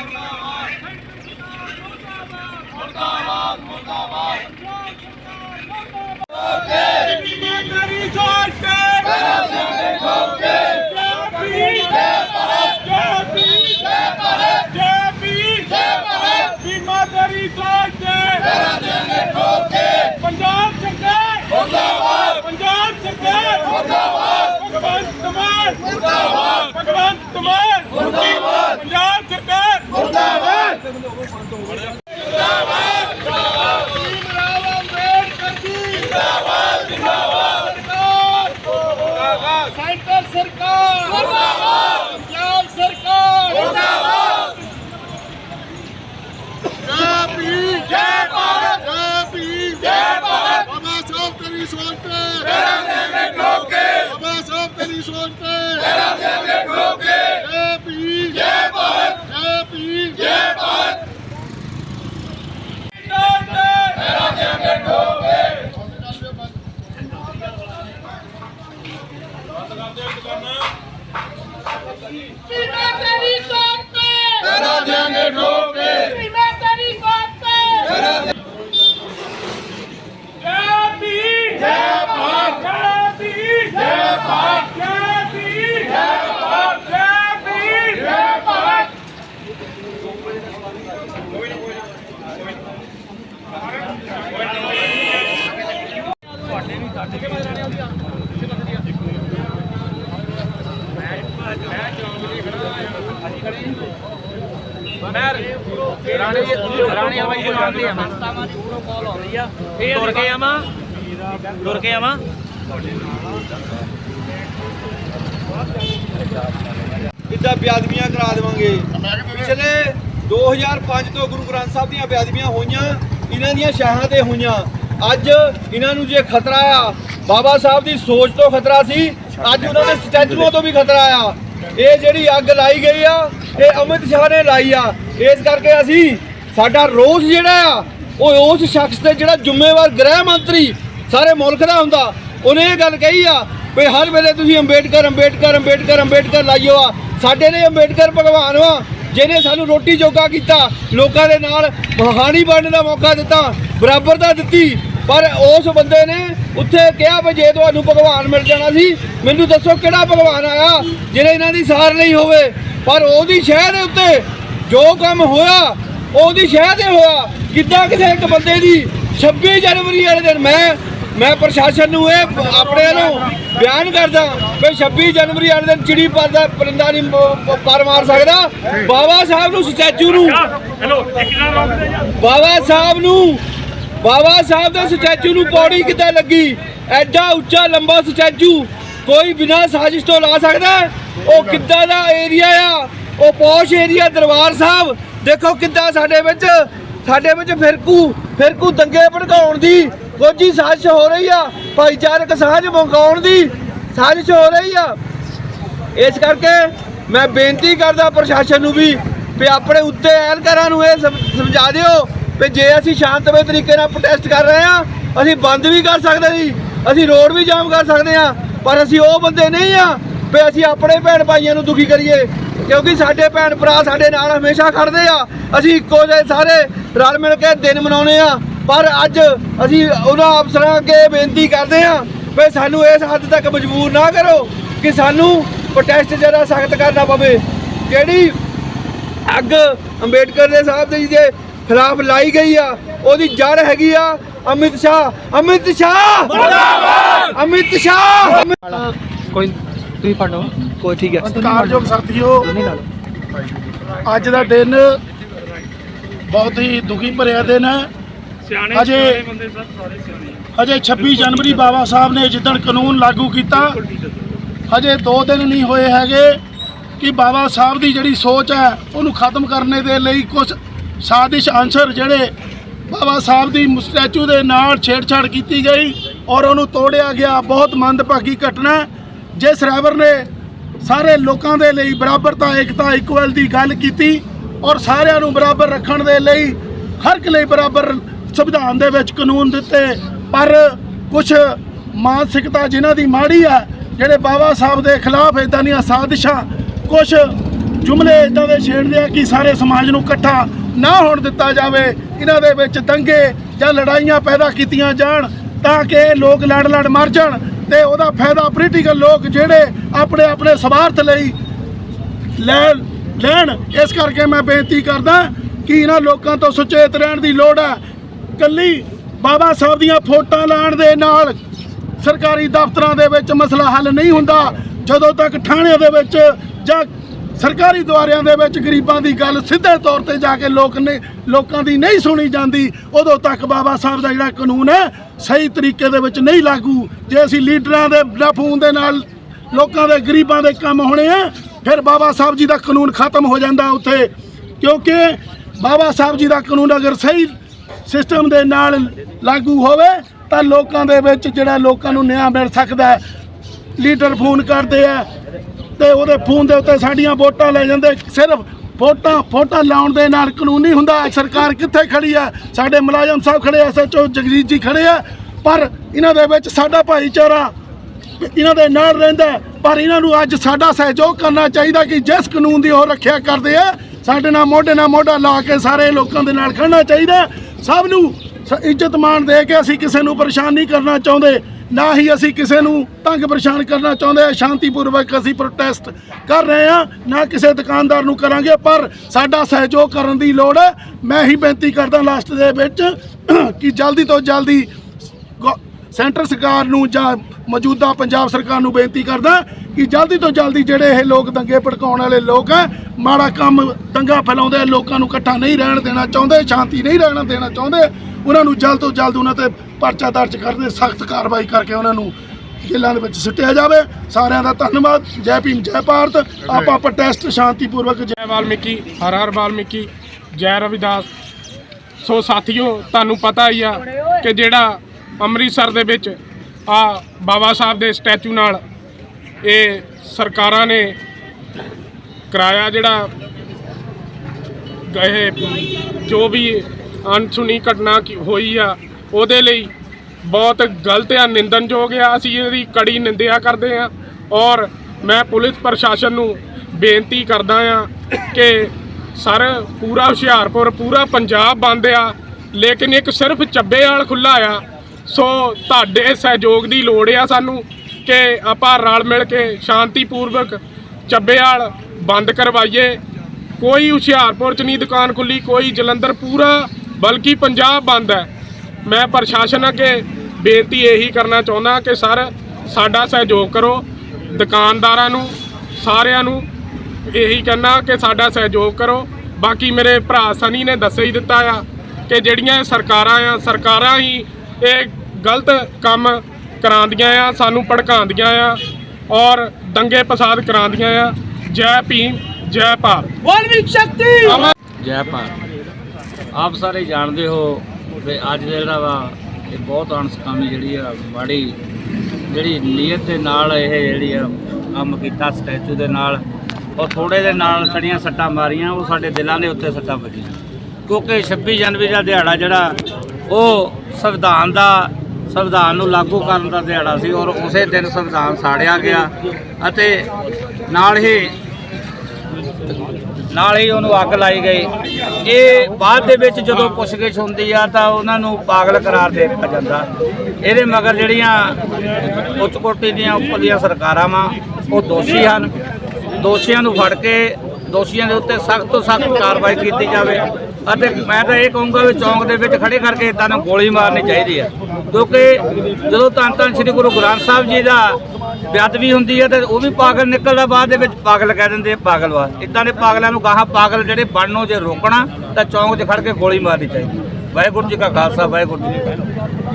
Jai Bharat! Jai Bharat! Bima Dari Sarkar! Centre ਸਰਕਾਰ। ਮੁਰਦਾਬਾਦ ਪੰਜਾਬ ਸਰਕਾਰ। ਮੁਰਦਾਬਾਦ ਜੈ ਭੀਮ ਜੈ ਭਾਰਤ। ਜੈ ਭੀਮ ਜੈ ਭਾਰਤ। ਬਾਬਾ ਸਾਹਿਬ ਤੇਰੀ ਸੋਚ ਤੇ ਤੇਰਾ ਦੇਵੇ ਠੋਕੇ ਬਾਬਾ ਸਾਹਿਬ ਤੇਰੀ ਸੋਚ ਤੇ ਤੇਰਾ ਦੇਵੇ ਠੋਕੇ ਜੈ ਭੀਮ ਜੈ ਭਾਰਤ ਜੈ ਭੀਮ ਜੈ ਭਾਰਤ ਤੇਰਾ ਦੇਵੇ ਠੋਕੇ ਪੀਣਾ ਤੇਰੀ ਸੋਚ ਤੇ ਤੇਰਾ ਦੇਂਗੇ ਠੋਕੇ ਪੀਣਾ ਤੇਰੀ ਸੋਚ ਤੇ ਜੈ ਭੀਮ ਜੈ ਭਾਰਤ ਜੈ ਭੀਮ ਜੈ ਭਾਰਤ ਜੈ ਭੀਮ ਜੈ ਭਾਰਤ ਜੈ ਭੀਮ ਜੈ ਭਾਰਤ ਰਾਣੇ ਰਾਣੇ ਵਾਲੀ ਦੁਕਾਨ ਤੇ ਆਵਾਂ ਕਾਲ ਆਉਂਦੀ ਆ। ਤੁਰ ਕੇ ਆਵਾਂ। ਤੁਰ ਕੇ ਆਵਾਂ। ਇੱਦਾਂ ਬੇਅਦਬੀਆਂ ਕਰਾ ਦੇਵਾਂਗੇ। ਪਿਛਲੇ 2005 ਤੋਂ ਗੁਰੂ ਗ੍ਰੰਥ ਸਾਹਿਬ ਦੀਆਂ ਬੇਅਦਬੀਆਂ ਹੋਈਆਂ ਇਹਨਾਂ ਦੀਆਂ ਸ਼ਾਹਾਂ ਤੇ ਹੋਈਆਂ। ਅੱਜ ਇਹਨਾਂ ਨੂੰ ਜੇ ਖਤਰਾ ਆ ਬਾਬਾ ਸਾਹਿਬ ਦੀ ਸੋਚ ਤੋਂ ਖਤਰਾ ਸੀ ਅੱਜ ਉਹਨਾਂ ਦੇ ਸਟੈਚੂਆਂ ਤੋਂ ਵੀ ਖਤਰਾ ਆ। ਇਹ ਜਿਹੜੀ ਅੱਗ ਲਾਈ ਗਈ ਆ ਇਹ ਅਮਿਤ ਸ਼ਾਹ ਨੇ ਲਾਈ ਆ। ਇਸ ਕਰਕੇ ਅਸੀਂ ਸਾਡਾ ਰੋਸ ਜਿਹੜਾ ਆ, ਉਹ ਉਸ ਸ਼ਖਸ ਤੇ ਜਿਹੜਾ ਜ਼ਿੰਮੇਵਾਰ ਗ੍ਰਹਿ ਮੰਤਰੀ ਸਾਰੇ ਮੁਲਕ ਦਾ ਹੁੰਦਾ, ਉਹਨੇ ਇਹ ਗੱਲ ਕਹੀ ਆ ਵੀ ਹਰ ਵੇਲੇ ਤੁਸੀਂ ਅੰਬੇਡਕਰ ਅੰਬੇਡਕਰ ਅੰਬੇਡਕਰ ਅੰਬੇਡਕਰ ਲਾਈਓ ਆ। ਸਾਡੇ ਲਈ ਅੰਬੇਡਕਰ ਭਗਵਾਨ ਵਾ, ਜਿਹਨੇ ਸਾਨੂੰ ਰੋਟੀ ਜੋਗਾ ਕੀਤਾ, ਲੋਕਾਂ ਦੇ ਨਾਲ ਕਹਾਣੀ ਬਣਨ ਦਾ ਮੌਕਾ ਦਿੱਤਾ ਬਰਾਬਰਤਾ ਦਿੱਤੀ, ਪਰ ਉਸ ਬੰਦੇ ਨੇ ਉੱਥੇ ਕਿਹਾ ਵੀ ਜੇ ਤੁਹਾਨੂੰ ਭਗਵਾਨ ਮਿਲ ਜਾਣਾ ਸੀ, ਮੈਨੂੰ ਦੱਸੋ ਕਿਹੜਾ ਭਗਵਾਨ ਆਇਆ, ਜਿਹਨੇ ਇਹਨਾਂ ਦੀ ਸਾਰ ਲਈ ਹੋਵੇ। ਪਰ ਉਹਦੀ ਸ਼ਹਿ ਦੇ ਉੱਤੇ ਜੋ ਕੰਮ ਹੋਇਆ ਉਹਦੀ ਸ਼ਹਿ ਤੇ ਹੋਇਆ। ਕਿੱਦਾਂ ਕਿਸੇ ਇੱਕ ਬੰਦੇ ਦੀ 26 ਜਨਵਰੀ ਵਾਲੇ ਦਿਨ ਮੈਂ ਮੈਂ ਪ੍ਰਸ਼ਾਸਨ ਨੂੰ ਇਹ ਆਪਣੇ ਨੂੰ ਬਿਆਨ ਕਰਦਾ ਵੀ 26 ਜਨਵਰੀ ਵਾਲੇ ਦਿਨ ਚਿੜੀ ਪਰਦਾ ਪਰਿੰਦਾ ਨਹੀਂ ਪਰ ਮਾਰ ਸਕਦਾ। ਬਾਬਾ ਸਾਹਿਬ ਨੂੰ ਸਟੈਚੂ ਨੂੰ ਬਾਬਾ ਸਾਹਿਬ ਨੂੰ ਬਾਬਾ ਸਾਹਿਬ ਦੇ ਸਟੈਚੂ ਨੂੰ ਪੌੜੀ ਕਿੱਦਾਂ ਲੱਗੀ? ਐਡਾ ਉੱਚਾ ਲੰਬਾ ਸਟੈਚੂ ਕੋਈ ਬਿਨਾਂ ਸਾਜ਼ਿਸ਼ ਤੋਂ ਲਾ ਸਕਦਾ? ਹੈ? ਉਹ ਕਿੱਦਾਂ ਦਾ ਏਰੀਆ ਆ? ਉਹ ਪੌਸ਼ ਏਰੀਆ ਦਰਬਾਰ ਸਾਹਿਬ। ਦੇਖੋ ਕਿੱਦਾਂ ਸਾਡੇ ਵਿੱਚ ਸਾਡੇ ਵਿੱਚ ਫਿਰਕੂ ਫਿਰਕੂ ਦੰਗੇ ਭੜਕਾਉਣ ਦੀ। ਕੋਝੀ ਸਾਜ਼ਿਸ਼ ਹੋ ਰਹੀ ਆ, ਭਾਈਚਾਰਕ ਸਾਂਝ ਮਕਾਉਣ ਦੀ ਸਾਜ਼ਿਸ਼ ਹੋ ਰਹੀ ਆ। ਇਸ ਕਰਕੇ ਮੈਂ ਬੇਨਤੀ ਕਰਦਾ ਪ੍ਰਸ਼ਾਸਨ ਨੂੰ ਵੀ ਵੀ ਆਪਣੇ ਉੱਤੇ ਐਲਕਾਰਾਂ ਨੂੰ ਇਹ ਸਮਝਾ ਦਿਓ ਵੀ ਜੇ ਅਸੀਂ ਸ਼ਾਂਤਮਈ ਤਰੀਕੇ ਨਾਲ ਪ੍ਰੋਟੈਸਟ ਕਰ ਰਹੇ ਆ ਅਸੀਂ ਬੰਦ ਵੀ ਕਰ ਸਕਦੇ ਸੀ, ਅਸੀਂ ਰੋਡ ਵੀ ਜਾਮ ਕਰ ਸਕਦੇ ਆ ਪਰ ਅਸੀਂ ਉਹ ਬੰਦੇ ਨਹੀਂ ਆ ਵੀ ਅਸੀਂ ਆਪਣੇ ਭੈਣ ਭਾਈਆਂ ਨੂੰ ਦੁਖੀ ਕਰੀਏ ਕਿਉਂਕਿ ਸਾਡੇ ਭੈਣ ਭਰਾ ਸਾਡੇ ਨਾਲ ਹਮੇਸ਼ਾ ਖੜਦੇ ਆ। ਅਸੀਂ ਇੱਕੋ ਜਿਹੇ ਸਾਰੇ ਰਲ ਮਿਲ ਕੇ ਦਿਨ ਮਨਾਉਣੇ ਆ। ਪਰ ਅੱਜ ਅਸੀਂ ਉਹਨਾਂ ਅਫਸਰਾਂ ਅੱਗੇ ਬੇਨਤੀ ਕਰਦੇ ਆ ਵੀ ਸਾਨੂੰ ਇਸ ਹੱਦ ਤੱਕ ਮਜਬੂਰ ਨਾ ਕਰੋ ਕਿ ਸਾਨੂੰ ਪ੍ਰੋਟੈਸਟ ਜਿਹੜਾ ਸਖਤ ਕਰਨਾ ਪਵੇ। ਜਿਹੜੀ ਅੱਗ ਅੰਬੇਡਕਰ ਦੇ ਸਾਹਿਬ ਜੀ ਦੇ ਖਿਲਾਫ ਲਾਈ ਗਈ ਆ ਉਹਦੀ ਜੜ ਹੈਗੀ ਆ ਅਮਿਤ ਸ਼ਾਹ। ਅਮਿਤ ਸ਼ਾਹ! ਮੁਰਦਾਬਾਦ! ਅਮਿਤ ਸ਼ਾਹ! ਕੋਈ ਤੁਸੀਂ ਫੜੋ ਕੋਈ ਠੀਕ ਹੈ। ਸਤਿਕਾਰਯੋਗ ਸਾਥੀਓ ਲਾ ਅੱਜ ਦਾ ਦਿਨ ਬਹੁਤ ਹੀ ਦੁਖੀ ਭਰਿਆ ਦਿਨ ਹੈ। ਸਿਆਣੇ ਅਜੇ ਬੰਦੇ ਸਭ ਸਾਰੇ ਸਿਆਣੇ ਅਜੇ 26 ਜਨਵਰੀ ਬਾਬਾ ਸਾਹਿਬ ਨੇ ਜਿੱਦਣ ਕਾਨੂੰਨ ਲਾਗੂ ਕੀਤਾ ਅਜੇ 2 ਦਿਨ ਨਹੀਂ ਹੋਏ ਹੈਗੇ ਕਿ ਬਾਬਾ ਸਾਹਿਬ ਦੀ ਜਿਹੜੀ ਸੋਚ ਹੈ ਉਹਨੂੰ ਖਤਮ ਕਰਨੇ ਦੇ ਲਈ ਕੁਝ ਸਾਜ਼ਿਸ਼ ਅਨਸਰ ਜਿਹੜੇ ਬਾਬਾ ਸਾਹਿਬ ਦੀ ਸਟੈਚੂ ਦੇ ਨਾਲ ਛੇੜਛਾੜ ਕੀਤੀ ਗਈ ਔਰ ਉਹਨੂੰ ਤੋੜਿਆ ਗਿਆ। ਬਹੁਤ ਮੰਦਭਾਗੀ ਘਟਨਾ ਹੈ। ਜਿਸ ਰੈਵਰ ਨੇ ਸਾਰੇ ਲੋਕਾਂ ਦੇ ਲਈ ਬਰਾਬਰਤਾ ਏਕਤਾ ਇਕੁਅਲ ਦੀ ਗੱਲ ਕੀਤੀ ਔਰ ਸਾਰਿਆਂ ਨੂੰ ਬਰਾਬਰ ਰੱਖਣ ਦੇ ਲਈ ਹਰ ਇੱਕ ਲਈ ਬਰਾਬਰ ਸੰਵਿਧਾਨ ਦੇ ਵਿੱਚ ਕਾਨੂੰਨ ਦਿੱਤੇ, ਪਰ ਕੁਝ ਮਾਨਸਿਕਤਾ ਜਿਨ੍ਹਾਂ ਦੀ ਮਾੜੀ ਆ, ਜਿਹੜੇ ਬਾਬਾ ਸਾਹਿਬ ਦੇ ਖਿਲਾਫ ਇਦਾਂ ਦੀਆਂ ਸਾਜ਼ਿਸ਼ਾਂ ਕੁਝ ਜੁਮਲੇ ਇਦਾਂ ਦੇ ਛੇੜਦੇ ਆ ਕਿ ਸਾਰੇ ਸਮਾਜ ਨੂੰ ਇਕੱਠਾ ਨਾ ਹੋਣ ਦਿੱਤਾ ਜਾਵੇ, ਇਹਨਾਂ ਦੇ ਵਿੱਚ ਦੰਗੇ ਜਾਂ ਲੜਾਈਆਂ ਪੈਦਾ ਕੀਤੀਆਂ ਜਾਣ ਤਾਂ ਕਿ ਇਹ ਲੋਕ ਲੜ ਲੜ ਮਰ ਜਾਣ ਤੇ ਉਹਦਾ ਫਾਇਦਾ ਪੋਲੀਟੀਕਲ ਲੋਕ ਜਿਹੜੇ ਆਪਣੇ ਆਪਣੇ ਸਵਾਰਥ ਲਈ ਲੈ ਲੈਣ। ਇਸ ਕਰਕੇ ਮੈਂ ਬੇਨਤੀ ਕਰਦਾ ਕਿ ਇਹਨਾਂ ਲੋਕਾਂ ਤੋਂ ਸੁਚੇਤ ਰਹਿਣ ਦੀ ਲੋੜ ਹੈ। ਕੱਲੀ ਬਾਬਾ ਸਾਹਿਬ ਦੀਆਂ ਫੋਟਾਂ ਲਾਣ ਦੇ ਨਾਲ ਸਰਕਾਰੀ ਦਫ਼ਤਰਾਂ ਦੇ ਵਿੱਚ ਮਸਲਾ ਹੱਲ ਨਹੀਂ ਹੁੰਦਾ। ਜਦੋਂ ਤੱਕ ਥਾਣਿਆਂ ਦੇ ਵਿੱਚ ਜਾਂ ਸਰਕਾਰੀ ਦੁਆਰਿਆਂ ਦੇ ਵਿੱਚ ਗਰੀਬਾਂ ਦੀ ਗੱਲ ਸਿੱਧੇ ਤੌਰ ਤੇ ਜਾ ਕੇ ਲੋਕ ਨੇ ਲੋਕਾਂ ਦੀ ਨਹੀਂ ਸੁਣੀ ਜਾਂਦੀ, ਉਦੋਂ ਤੱਕ ਬਾਬਾ ਸਾਹਿਬ ਦਾ ਜਿਹੜਾ ਕਾਨੂੰਨ ਹੈ, ਸਹੀ ਤਰੀਕੇ ਦੇ ਵਿੱਚ ਨਹੀਂ ਲਾਗੂ। ਜੇ ਅਸੀਂ ਲੀਡਰਾਂ ਦੇ ਲਫੂਨ ਦੇ ਨਾਲ ਲੋਕਾਂ ਦੇ ਗਰੀਬਾਂ ਦੇ ਕੰਮ ਹੋਣੇ ਆ, ਫਿਰ ਬਾਬਾ ਸਾਹਿਬ ਜੀ ਦਾ ਕਾਨੂੰਨ ਖਤਮ ਹੋ ਜਾਂਦਾ ਉੱਥੇ। ਕਿਉਂਕਿ ਬਾਬਾ ਸਾਹਿਬ ਜੀ ਦਾ ਕਾਨੂੰਨ ਅਗਰ ਸਹੀ ਸਿਸਟਮ ਦੇ ਨਾਲ ਲਾਗੂ ਹੋਵੇ, ਤਾਂ ਲੋਕਾਂ ਦੇ ਵਿੱਚ ਜਿਹੜਾ ਲੋਕਾਂ ਨੂੰ ਨਿਆਂ ਮਿਲ ਸਕਦਾ ਲੀਡਰ ਫੋਨ ਕਰਦੇ ਆ। ਤੇ ਉਹਦੇ ਫੋਨ ਦੇ ਉੱਤੇ ਸਾਡੀਆਂ ਵੋਟਾਂ ਲੈ ਜਾਂਦੇ। ਸਿਰਫ ਵੋਟਾਂ ਫੋਟਾਂ ਲਾਉਣ ਦੇ ਨਾਲ ਕਾਨੂੰਨੀ ਨਹੀਂ ਹੁੰਦਾ ਸਰਕਾਰ ਕਿੱਥੇ ਖੜੀ ਆ ਸਾਡੇ ਮੁਲਾਜ਼ਮ ਸਾਹਿਬ ਖੜੇ ਐਸਐਚਓ ਜਗਜੀਤ ਜੀ ਖੜੇ ਆ ਪਰ ਇਹਨਾਂ ਦੇ ਵਿੱਚ ਸਾਡਾ ਭਾਈਚਾਰਾ ਇਹਨਾਂ ਦੇ ਨਾਲ ਰਹਿੰਦਾ ਪਰ ਇਹਨਾਂ ਨੂੰ ਅੱਜ ਸਾਡਾ ਸਹਿਯੋਗ ਕਰਨਾ ਚਾਹੀਦਾ ਕਿ ਜਿਸ ਕਾਨੂੰਨ ਦੀ ਉਹ ਰੱਖਿਆ ਕਰਦੇ ਆ ਸਾਡੇ ਨਾਲ ਮੋਢੇ ਨਾਲ ਮੋਢਾ ਲਾ ਕੇ ਸਾਰੇ ਲੋਕਾਂ ਦੇ ਨਾਲ ਖੜਨਾ ਚਾਹੀਦਾ ਸਭ ਨੂੰ ਇੱਜ਼ਤ ਮਾਣ ਦੇ ਕੇ ਅਸੀਂ ਕਿਸੇ ਨੂੰ ਪਰੇਸ਼ਾਨ ਨਹੀਂ ਕਰਨਾ ਚਾਹੁੰਦੇ ਨਾ ਹੀ ਅਸੀਂ ਕਿਸੇ ਨੂੰ ਤੰਗ ਪਰੇਸ਼ਾਨ ਕਰਨਾ ਚਾਹੁੰਦੇ ਹਾਂ ਸ਼ਾਂਤੀਪੂਰਵਕ ਅਸੀਂ ਪ੍ਰੋਟੈਸਟ ਕਰ ਰਹੇ ਹਾਂ ਨਾ ਕਿਸੇ ਦੁਕਾਨਦਾਰ ਨੂੰ ਕਰਾਂਗੇ ਪਰ ਸਾਡਾ ਸਹਿਯੋਗ ਕਰਨ ਦੀ ਲੋੜ ਹੈ। ਮੈਂ ਹੀ ਬੇਨਤੀ ਕਰਦਾ ਲਾਸਟ ਦੇ ਵਿੱਚ ਕਿ ਜਲਦੀ ਤੋਂ ਜਲਦੀ ਗੋ- ਸੈਂਟਰ ਸਰਕਾਰ ਨੂੰ ਜਾਂ ਮੌਜੂਦਾ ਪੰਜਾਬ ਸਰਕਾਰ ਨੂੰ ਬੇਨਤੀ ਕਰਦਾ ਕਿ ਜਲਦੀ ਤੋਂ ਜਲਦੀ ਜਿਹੜੇ ਇਹ ਲੋਕ ਦੰਗੇ ਭੜਕਾਉਣ ਵਾਲੇ ਲੋਕ ਹੈ ਮਾੜਾ ਕੰਮ ਦੰਗਾ ਫੈਲਾਉਂਦੇ ਆ, ਲੋਕਾਂ ਨੂੰ ਇਕੱਠਾ ਨਹੀਂ ਰਹਿਣ ਦੇਣਾ ਚਾਹੁੰਦੇ ਸ਼ਾਂਤੀ ਨਹੀਂ ਰਹਿਣਾ ਦੇਣਾ ਚਾਹੁੰਦੇ ਉਹਨਾਂ ਨੂੰ ਜਲਦ ਤੋਂ ਜਲਦ ਉਹਨਾਂ ਤੇ ਪਰਚਾ ਦਰਜ ਕਰਦੇ ਸਖਤ ਕਾਰਵਾਈ ਕਰਕੇ ਉਹਨਾਂ ਨੂੰ ਜੇਲ੍ਹਾਂ ਦੇ ਵਿੱਚ ਸੁੱਟਿਆ ਜਾਵੇ। ਸਾਰਿਆਂ ਦਾ ਧੰਨਵਾਦ। ਜੈ ਭੀਮ, ਜੈ ਭਾਰਤ। ਆਪਾਂ ਪ੍ਰੋਟੈਸਟ ਸ਼ਾਂਤੀਪੂਰਵਕ ਜੈ ਜੈ ਵਾਲਮੀਕੀ, ਹਰ ਹਰ ਵਾਲਮੀਕੀ। ਜੈ ਰਵਿਦਾਸ। ਸੋ ਸਾਥੀਓ, ਤੁਹਾਨੂੰ ਪਤਾ ਹੀ ਆ ਕਿ ਜਿਹੜਾ ਅੰਮ੍ਰਿਤਸਰ ਦੇ ਵਿੱਚ ਆ ਬਾਬਾ ਸਾਹਿਬ ਦੇ ਸਟੈਚੂ ਨਾਲ ਇਹ ਸਰਕਾਰਾਂ ਨੇ ਕਰਾਇਆ ਜਿਹੜਾ ਇਹ ਜੋ ਵੀ ਅਣਸੁਣੀ ਘਟਨਾ ਕੀ ਹੋਈ ਆ, ਉਹਦੇ ਲਈ ਬਹੁਤ ਗਲਤ ਆ ਨਿੰਦਨਯੋਗ ਆ, ਅਸੀਂ ਇਹਦੀ ਕੜੀ ਨਿੰਦਿਆ ਕਰਦੇ ਆ। ਔਰ ਮੈਂ ਪੁਲਿਸ ਪ੍ਰਸ਼ਾਸਨ ਨੂੰ ਬੇਨਤੀ ਕਰਦਾ ਆ ਕਿ ਸਰ, ਪੂਰਾ ਹੁਸ਼ਿਆਰਪੁਰ, ਪੂਰਾ ਪੰਜਾਬ ਬੰਦ ਆ, ਲੇਕਿਨ ਇੱਕ ਸਿਰਫ ਚੱਬੇ ਵਾਲ ਖੁੱਲਾ ਆ। ਸੋ ਤੁਹਾਡੇ ਸਹਿਯੋਗ ਦੀ ਲੋੜ ਆ ਸਾਨੂੰ ਕਿ ਆਪਾਂ ਰਲ ਮਿਲ ਕੇ ਸ਼ਾਂਤੀਪੂਰਵਕ ਚੱਬੇਵਾਲ ਬੰਦ ਕਰਵਾਈਏ। ਕੋਈ ਹੁਸ਼ਿਆਰਪੁਰ ਚ ਨਹੀਂ ਦੁਕਾਨ ਖੁੱਲੀ ਕੋਈ ਜਲੰਧਰ ਪੂਰਾ ਬਲਕਿ ਪੰਜਾਬ ਬੰਦ ਹੈ। ਮੈਂ ਪ੍ਰਸ਼ਾਸਨ ਅੱਗੇ ਬੇਨਤੀ ਇਹੀ ਕਰਨਾ ਚਾਹੁੰਦਾ ਕਿ ਸਰ ਸਾਡਾ ਸਹਿਯੋਗ ਕਰੋ ਦੁਕਾਨਦਾਰਾਂ ਨੂੰ ਸਾਰਿਆਂ ਨੂੰ ਇਹੀ ਕਹਿਣਾ ਕਿ ਸਾਡਾ ਸਹਿਯੋਗ ਕਰੋ। ਬਾਕੀ ਮੇਰੇ ਭਰਾ ਸਨੀ ਨੇ ਦੱਸ ਹੀ ਦਿੱਤਾ ਆ ਕਿ ਜਿਹੜੀਆਂ ਸਰਕਾਰਾਂ ਆ ਸਰਕਾਰਾਂ ਹੀ ਇਹ ਗਲਤ ਕੰਮ ਕਰਾਉਂਦੀਆਂ ਆ ਸਾਨੂੰ ਭੜਕਾਉਂਦੀਆਂ ਆ ਔਰ ਦੰਗੇ ਫਸਾਦ ਕਰਾਉਂਦੀਆਂ ਆ। ਜੈ ਭੀਮ ਜੈ ਭਾਰਤ। ਵਾਲਮੀਕ ਸ਼ਕਤੀ! ਜੈ ਭਾਰਤ। ਆਪ ਸਾਰੇ ਜਾਣਦੇ ਹੋ ਵੀ ਅੱਜ ਦਾ ਜਿਹੜਾ ਵਾ, ਇਹ ਬਹੁਤ ਅਣਸਕਾਮੀ ਜਿਹੜੀ ਆ, ਮਾੜੀ ਜਿਹੜੀ ਨੀਅਤ ਦੇ ਨਾਲ ਇਹ ਜਿਹੜੀ ਆ, ਕੰਮ ਕੀਤਾ ਸਟੈਚੂ ਦੇ ਨਾਲ। ਔਰ ਥੋੜੇ ਦੇ ਨਾਲ ਸੜੀਆਂ ਸੱਟਾਂ ਮਾਰੀਆਂ, ਉਹ ਸਾਡੇ ਦਿਲਾਂ ਦੇ ਉੱਤੇ ਸੱਟਾਂ ਵੱਜੀਆਂ। ਕਿਉਂਕਿ 26 ਜਨਵਰੀ ਦਾ ਦਿਹਾੜਾ ਜਿਹੜਾ, ਉਹ ਸੰਵਿਧਾਨ ਦਾ, ਸੰਵਿਧਾਨ ਨੂੰ ਲਾਗੂ ਕਰਨ ਦਾ ਦਿਹਾੜਾ ਸੀ ਔਰ ਉਸੇ ਦਿਨ ਸੰਵਿਧਾਨ ਸਾੜਿਆ ਗਿਆ। ਅਤੇ ਨਾਲ ਹੀ ਨਾਲ ਹੀ ਉਹਨੂੰ ਅੱਗ ਲਾਈ ਗਈ। ਇਹ ਬਾਅਦ ਦੇ ਵਿੱਚ ਜਦੋਂ ਪੁੱਛਗਿੱਛ ਹੁੰਦੀ ਆ ਤਾਂ ਉਹਨਾਂ ਨੂੰ ਪਾਗਲ ਕਰਾਰ ਦੇ ਦਿੱਤਾ ਜਾਂਦਾ। ਇਹਦੇ ਮਗਰ ਜਿਹੜੀਆਂ ਉੱਚ ਕੋਟੀ ਦੀਆਂ ਉੱਪਰਲੀਆਂ ਸਰਕਾਰਾਂ ਵਾ, ਉਹ ਦੋਸ਼ੀ ਹਨ। ਦੋਸ਼ੀਆਂ ਨੂੰ ਫੜ ਕੇ ਦੋਸ਼ੀਆਂ ਦੇ ਉੱਤੇ ਸਖਤ ਤੋਂ ਸਖਤ ਕਾਰਵਾਈ ਕੀਤੀ ਜਾਵੇ। ਅਤੇ ਮੈਂ ਤਾਂ ਇਹ ਕਹੂੰਗਾ ਵੀ ਚੌਂਕ ਦੇ ਵਿੱਚ ਖੜੇ ਕਰਕੇ ਇਦਾਂ ਨੂੰ ਗੋਲੀ ਮਾਰਨੀ ਚਾਹੀਦੀ ਹੈ ਕਿਉਂਕਿ ਜਦੋਂ ਧੰਨ ਧੰਨ ਸ੍ਰੀ ਗੁਰੂ ਗ੍ਰੰਥ ਸਾਹਿਬ ਜੀ ਦਾ ਬੇਅਦਬੀ ਹੁੰਦੀ ਹੈ ਤੇ ਉਹ ਵੀ ਪਾਗਲ ਨਿਕਲਦਾ ਬਾਅਦ ਦੇ ਵਿੱਚ ਪਾਗਲ ਕਹਿ ਦਿੰਦੇ ਪਾਗਲ ਵਾ ਇਦਾਂ ਦੇ ਪਾਗਲਾਂ ਨੂੰ ਗਾਹਾਂ ਪਾਗਲ ਜਿਹੜੇ ਬਣਨੋਂ ਜੇ ਰੋਕਣਾ ਤਾਂ ਚੌਂਕ 'ਚ ਖੜ ਕੇ ਗੋਲੀ ਮਾਰਨੀ ਚਾਹੀਦੀ। ਵਾਹਿਗੁਰੂ ਜੀ ਕਾ ਖਾਲਸਾ, ਵਾਹਿਗੁਰੂ ਜੀ ਕੀ ਫਤਿਹ।